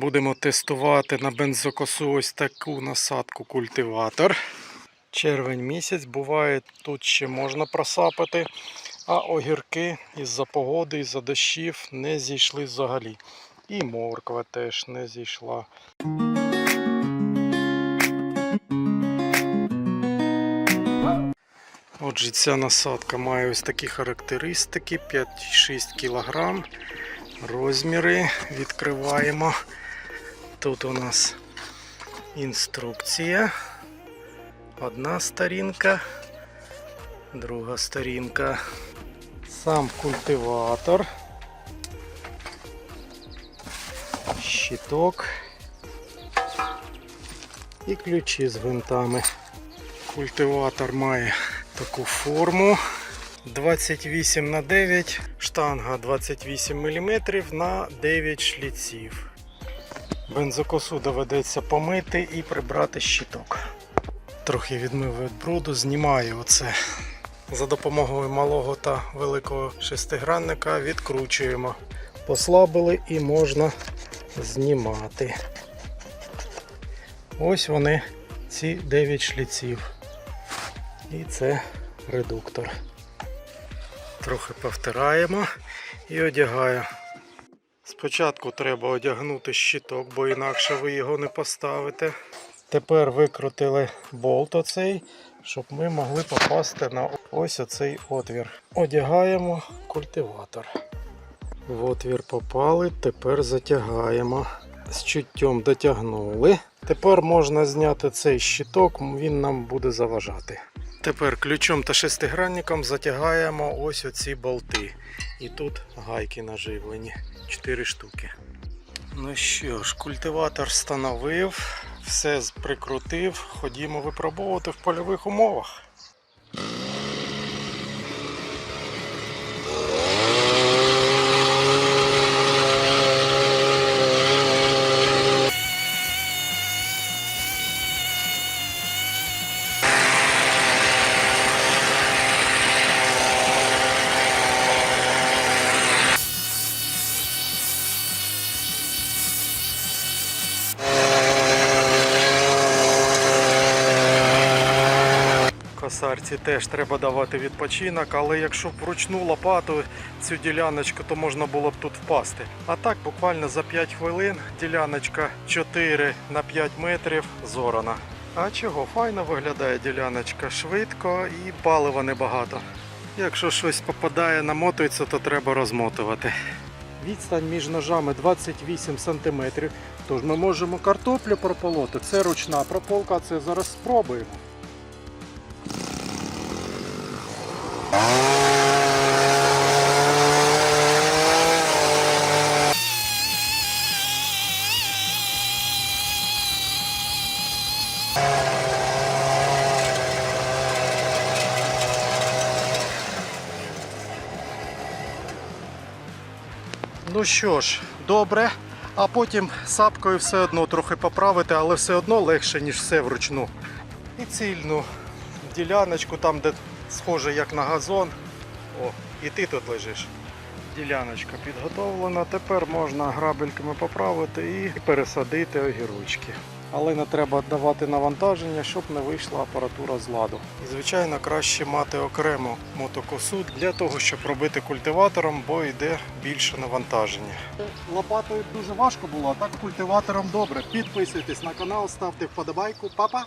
Будемо тестувати на бензокосу ось таку насадку культиватор. Червень місяць буває, тут ще можна просапати, а огірки із-за погоди, із-за дощів не зійшли взагалі. І морква теж не зійшла. Отже, ця насадка має ось такі характеристики: 5-6 кг. Розміри відкриваємо. Тут у нас інструкція. Одна сторінка, друга сторінка. Сам культиватор. Щиток і ключі з гвинтами. Культиватор має таку форму 28 на 9, штанга 28 мм на 9 шліців. Бензокосу доведеться помити і прибрати щиток. Трохи відмив від бруду, знімаю оце. За допомогою малого та великого шестигранника відкручуємо. Послабили і можна знімати. Ось вони, ці 9 шліців. І це редуктор. Трохи повтираємо і одягаю. Спочатку треба одягнути щиток, бо інакше ви його не поставите. Тепер викрутили болт оцей, щоб ми могли попасти на ось оцей отвір. Одягаємо культиватор. В отвір попали, тепер затягаємо. З чуттєм дотягнули. Тепер можна зняти цей щиток, він нам буде заважати. Тепер ключом та шестигранником затягаємо ось оці болти. І тут гайки наживлені. 4 штуки. Ну що ж, культиватор встановив, все прикрутив. Ходімо випробовувати в польових умовах. Косарці теж треба давати відпочинок, але якщо б вручну лопату цю діляночку, то можна було б тут впасти. А так буквально за 5 хвилин діляночка 4 на 5 метрів зорана. А чого? Файно виглядає діляночка швидко і палива небагато. Якщо щось попадає, намотується, то треба розмотувати. Відстань між ножами 28 см, тож ми можемо картоплю прополоти. Це ручна прополка, це зараз спробуємо. Ну що ж, добре. А потім сапкою все одно трохи поправити, але все одно легше, ніж все вручну. І цільну діляночку, там, де схоже як на газон. О, і ти тут лежиш. Діляночка підготовлена. Тепер можна грабельками поправити і пересадити огірочки. Але не треба давати навантаження, щоб не вийшла апаратура з ладу. І звичайно краще мати окрему мотокосу для того, щоб робити культиватором, бо йде більше навантаження. Лопатою дуже важко було, а так культиватором добре. Підписуйтесь на канал, ставте вподобайку. Папа!